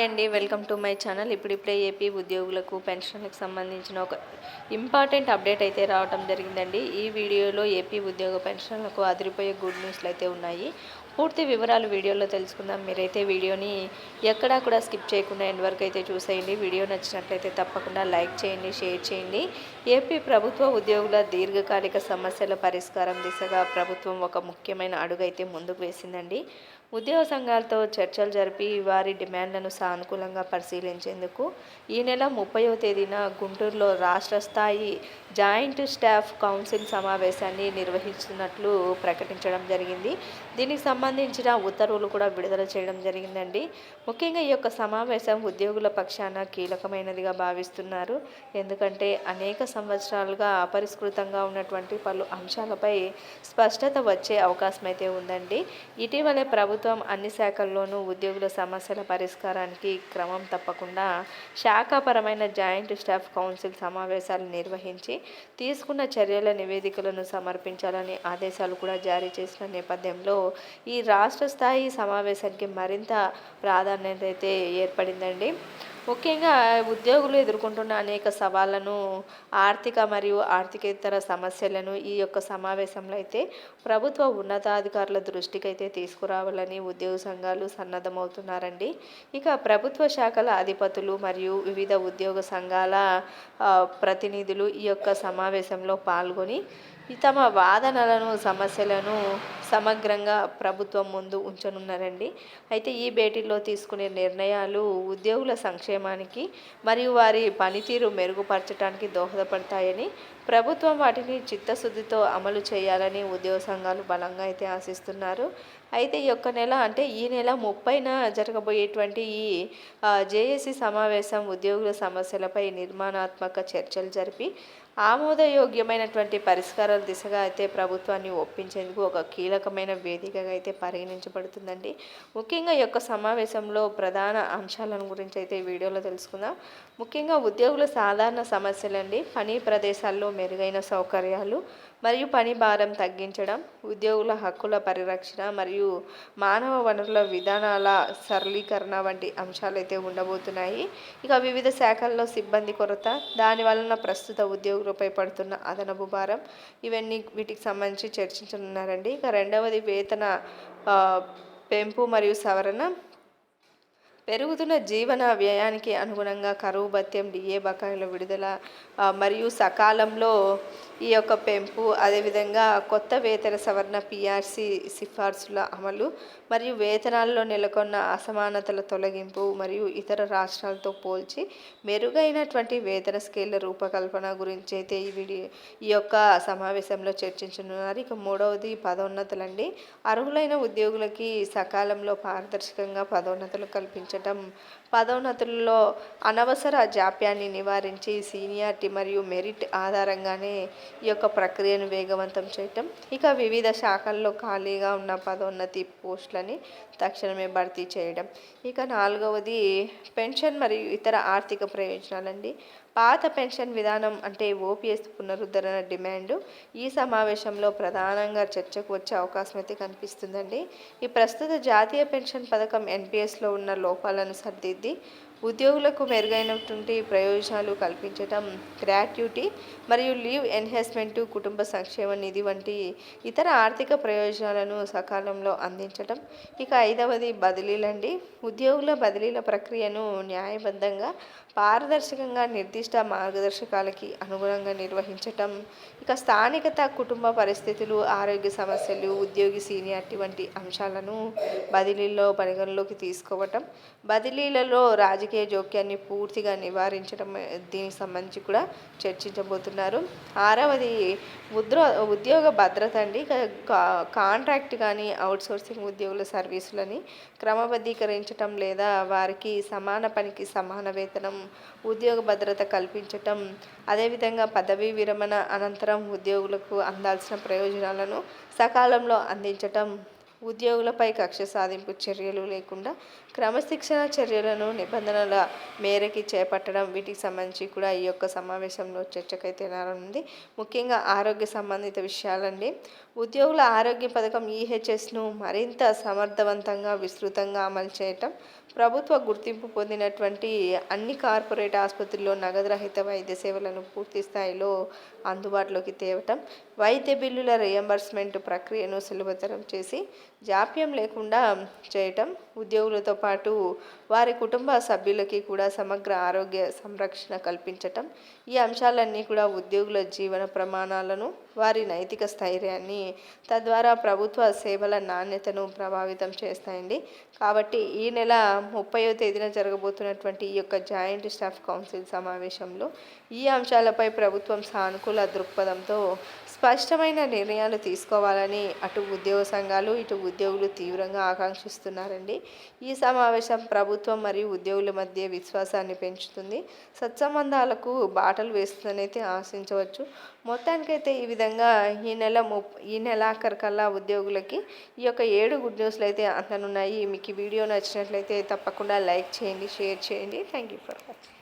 Hi అండి welcome to my channel. ఇప్పుడిప్పుడే AP ఉద్యోగులకు పెన్షన్లకు సంబంధించిన ఒక ఇంపార్టెంట్ అప్డేట్ అయితే రావడం జరిగిందండి. ఈ వీడియోలో ఏపీ ఉద్యోగ పెన్షన్లకు అదిరిపోయే గుడ్ న్యూస్లు అయితే ఉన్నాయి. పూర్తి వివరాలు వీడియోలో తెలుసుకుందాం. మీరైతే వీడియోని ఎక్కడా కూడా స్కిప్ చేయకుండా ఎండ్ వరకు అయితే చూసేయండి. వీడియో నచ్చినట్లయితే తప్పకుండా లైక్ చేయండి షేర్ చేయండి. ఏపీ ప్రభుత్వ ఉద్యోగుల దీర్ఘకాలిక సమస్యల పరిష్కారం దిశగా ప్రభుత్వం ఒక ముఖ్యమైన అడుగు అయితే ముందుకు వేసిందండి. ఉద్యోగ సంఘాలతో చర్చలు జరిపి వారి డిమాండ్లను సానుకూలంగా పరిశీలించేందుకు ఈ నెల ముప్పయో తేదీన గుంటూరులో రాష్ట్ర స్థాయి జాయింట్ స్టాఫ్ కౌన్సిల్ సమావేశాన్ని నిర్వహిస్తున్నట్లు ప్రకటించడం జరిగింది. దీనికి సంబంధించిన ఉత్తర్వులు కూడా విడుదల చేయడం జరిగిందండి. ముఖ్యంగా ఈ యొక్క సమావేశం ఉద్యోగుల పక్షాన కీలకమైనదిగా భావిస్తున్నారు. ఎందుకంటే అనేక సంవత్సరాలుగా అపరిష్కృతంగా ఉన్నటువంటి పలు అంశాలపై స్పష్టత వచ్చే అవకాశం అయితే ఉందండి. ఇటీవలే ప్రభుత్వం ప్రభుత్వం అన్ని శాఖల్లోనూ ఉద్యోగుల సమస్యల పరిష్కారానికి క్రమం తప్పకుండా శాఖాపరమైన జాయింట్ స్టాఫ్ కౌన్సిల్ సమావేశాలు నిర్వహించి తీసుకున్న చర్యల నివేదికలను సమర్పించాలని ఆదేశాలు కూడా జారీ చేసిన నేపథ్యంలో ఈ రాష్ట్ర స్థాయి సమావేశానికి మరింత ప్రాధాన్యత అయితే ఏర్పడిందండి. ముఖ్యంగా ఉద్యోగులు ఎదుర్కొంటున్న అనేక సవాళ్ళను ఆర్థిక మరియు ఆర్థికేతర సమస్యలను ఈ యొక్క సమావేశంలో అయితే ప్రభుత్వ ఉన్నతాధికారుల దృష్టికి అయితే తీసుకురావాలని ఉద్యోగ సంఘాలు సన్నద్ధమవుతున్నారండి. ఇక ప్రభుత్వ శాఖల అధిపతులు మరియు వివిధ ఉద్యోగ సంఘాల ప్రతినిధులు ఈ యొక్క సమావేశంలో పాల్గొని తమ వాదనలను సమస్యలను సమగ్రంగా ప్రభుత్వం ముందు ఉంచనున్నారండి. అయితే ఈ భేటీలో తీసుకునే నిర్ణయాలు ఉద్యోగుల సంక్షేమానికి మరియు వారి పనితీరు మెరుగుపరచడానికి దోహదపడతాయని ప్రభుత్వం వాటిని చిత్తశుద్ధితో అమలు చేయాలని ఉద్యోగ సంఘాలు బలంగా అయితే ఆశిస్తున్నారు. అయితే ఈ యొక్క నెల అంటే ఈ నెల ముప్పైన జరగబోయేటువంటి ఈ జేఏసీ సమావేశం ఉద్యోగుల సమస్యలపై నిర్మాణాత్మక చర్చలు జరిపి ఆమోదయోగ్యమైనటువంటి పరిష్కారాల దిశగా అయితే ప్రభుత్వాన్ని ఒప్పించేందుకు ఒక కీలకమైన వేదికగా అయితే పరిగణించబడుతుందండి. ముఖ్యంగా ఈ యొక్క సమావేశంలో ప్రధాన అంశాలను గురించి అయితే వీడియోలో తెలుసుకుందాం. ముఖ్యంగా ఉద్యోగుల సాధారణ సమస్యలండి. పని ప్రదేశాల్లో మెరుగైన సౌకర్యాలు మరియు పని భారం తగ్గించడం ఉద్యోగుల హక్కుల పరిరక్షణ మరియు మానవ వనరుల విధానాల సరళీకరణ వంటి అంశాలు అయితే ఉండబోతున్నాయి. ఇక వివిధ శాఖల్లో సిబ్బంది కొరత దాని వలన ప్రస్తుత ఉద్యోగులపై పడుతున్న అదనపు భారం ఇవన్నీ వీటికి సంబంధించి చర్చించనున్నారండి. ఇక రెండవది వేతన పెంపు మరియు సవరణ. పెరుగుతున్న జీవన వ్యయానికి అనుగుణంగా కరువు భత్యం డిఏ బకాయిల విడుదల మరియు సకాలంలో ఈ యొక్క పెంపు అదేవిధంగా కొత్త వేతన సవరణ పిఆర్సి సిఫార్సుల అమలు మరియు వేతనాల్లో నెలకొన్న అసమానతల తొలగింపు మరియు ఇతర రాష్ట్రాలతో పోల్చి మెరుగైనటువంటి వేతన స్కేళ్ళ రూపకల్పన గురించి అయితే ఈ వీడియో ఈ యొక్క సమావేశంలో చర్చించనున్నారు. ఇక మూడవది పదోన్నతులండి. అర్హులైన ఉద్యోగులకి సకాలంలో పారదర్శకంగా పదోన్నతులు కల్పించటం. పదోన్నతుల్లో అనవసర జాప్యాన్ని నివారించి సీనియారిటీ మరియు మెరిట్ ఆధారంగానే ఈ యొక్క ప్రక్రియను వేగవంతం చేయటం. ఇక వివిధ శాఖల్లో ఖాళీగా ఉన్న పదోన్నతి పోస్టులని తక్షణమే భర్తీ చేయడం. ఇక నాలుగవది పెన్షన్ మరియు ఇతర ఆర్థిక ప్రయోజనాలండి. పాత పెన్షన్ విధానం అంటే ఓపీఎస్ పునరుద్ధరణ డిమాండ్. ఈ సమావేశంలో ప్రధానంగా చర్చకు వచ్చే అవకాశం అయితే కనిపిస్తుందండి. ఈ ప్రస్తుత జాతీయ పెన్షన్ పథకం ఎన్పిఎస్లో ఉన్న లోపాలను సర్దిద్ది ఉద్యోగులకు మెరుగైనటువంటి ప్రయోజనాలు కల్పించడం గ్రాట్యుటీ మరియు లీవ్ ఎన్హాన్స్మెంట్ కుటుంబ సంక్షేమ నిధి వంటి ఇతర ఆర్థిక ప్రయోజనాలను సకాలంలో అందించడం ఇక ఐదవది బదిలీలండి. ఉద్యోగుల బదిలీల ప్రక్రియను న్యాయబద్ధంగా పారదర్శకంగా నిర్దిష్ట మార్గదర్శకాలకి అనుగుణంగా నిర్వహించటం. ఇక స్థానికత కుటుంబ పరిస్థితులు ఆరోగ్య సమస్యలు ఉద్యోగి సీనియారిటీ వంటి అంశాలను బదిలీల్లో పరిగణలోకి తీసుకోవటం. బదిలీలలో రాజకీయ జోక్యాన్ని పూర్తిగా నివారించడం దీనికి సంబంధించి కూడా చర్చించబోతున్నారు. ఆరవది ఉద్రో ఉద్యోగ భద్రత అండి. కా- కాంట్రాక్ట్ కానీ అవుట్సోర్సింగ్ ఉద్యోగుల సర్వీసులని క్రమబద్ధీకరించటం లేదా వారికి సమాన పనికి సమాన వేతనం ఉద్యోగ భద్రత కల్పించటం అదేవిధంగా పదవీ విరమణ అనంతరం ఉద్యోగులకు అందాల్సిన ప్రయోజనాలను సకాలంలో అందించటం ఉద్యోగులపై కక్ష సాధింపు చర్యలు లేకుండా క్రమశిక్షణ చర్యలను నిబంధనల మేరకి చేపట్టడం వీటికి సంబంధించి కూడా ఈ యొక్క సమావేశంలో చర్చకైతే నారనుంది ముఖ్యంగా ఆరోగ్య సంబంధిత విషయాలండి. ఉద్యోగుల ఆరోగ్య పథకం ఈహెచ్ఎస్ను మరింత సమర్థవంతంగా విస్తృతంగా అమలు చేయటం ప్రభుత్వ గుర్తింపు పొందినటువంటి అన్ని కార్పొరేట్ ఆసుపత్రుల్లో నగదు రహిత వైద్య సేవలను పూర్తి స్థాయిలో అందుబాటులోకి తేవటం వైద్య బిల్లుల రియంబర్స్మెంట్ ప్రక్రియను సులభతరం చేసి జాప్యం లేకుండా చేయటం ఉద్యోగులతో పాటు వారి కుటుంబ సభ్యులకి కూడా సమగ్ర ఆరోగ్య సంరక్షణ కల్పించటం ఈ అంశాలన్నీ కూడా ఉద్యోగుల జీవన ప్రమాణాలను వారి నైతిక స్థైర్యాన్ని తద్వారా ప్రభుత్వ సేవల నాణ్యతను ప్రభావితం చేస్తాయండి. కాబట్టి ఈ నెల ముప్పయో తేదీన జరగబోతున్నటువంటి ఈ యొక్క జాయింట్ స్టాఫ్ కౌన్సిల్ సమావేశంలో ఈ అంశాలపై ప్రభుత్వం సానుకూల దృక్పథంతో స్పష్టమైన నిర్ణయాలు తీసుకోవాలని అటు ఉద్యోగ సంఘాలు ఇటు ఉద్యోగులు తీవ్రంగా ఆకాంక్షిస్తున్నారండి. ఈ సమావేశం ప్రభుత్వం మరియు ఉద్యోగుల మధ్య విశ్వాసాన్ని పెంచుతుంది. సత్సంబంధాలకు బాటలు వేస్తుందని అయితే ఆశించవచ్చు. మొత్తానికైతే ఈ విధంగా ఈ నెల ముప్ ఈ నెలాఖరికల్లా ఉద్యోగులకి ఈ యొక్క ఏడు గుడ్ న్యూస్లు అయితే అందనున్నాయి. మీకు ఈ వీడియో నచ్చినట్లయితే తప్పకుండా లైక్ చేయండి షేర్ చేయండి. Thank you for watching.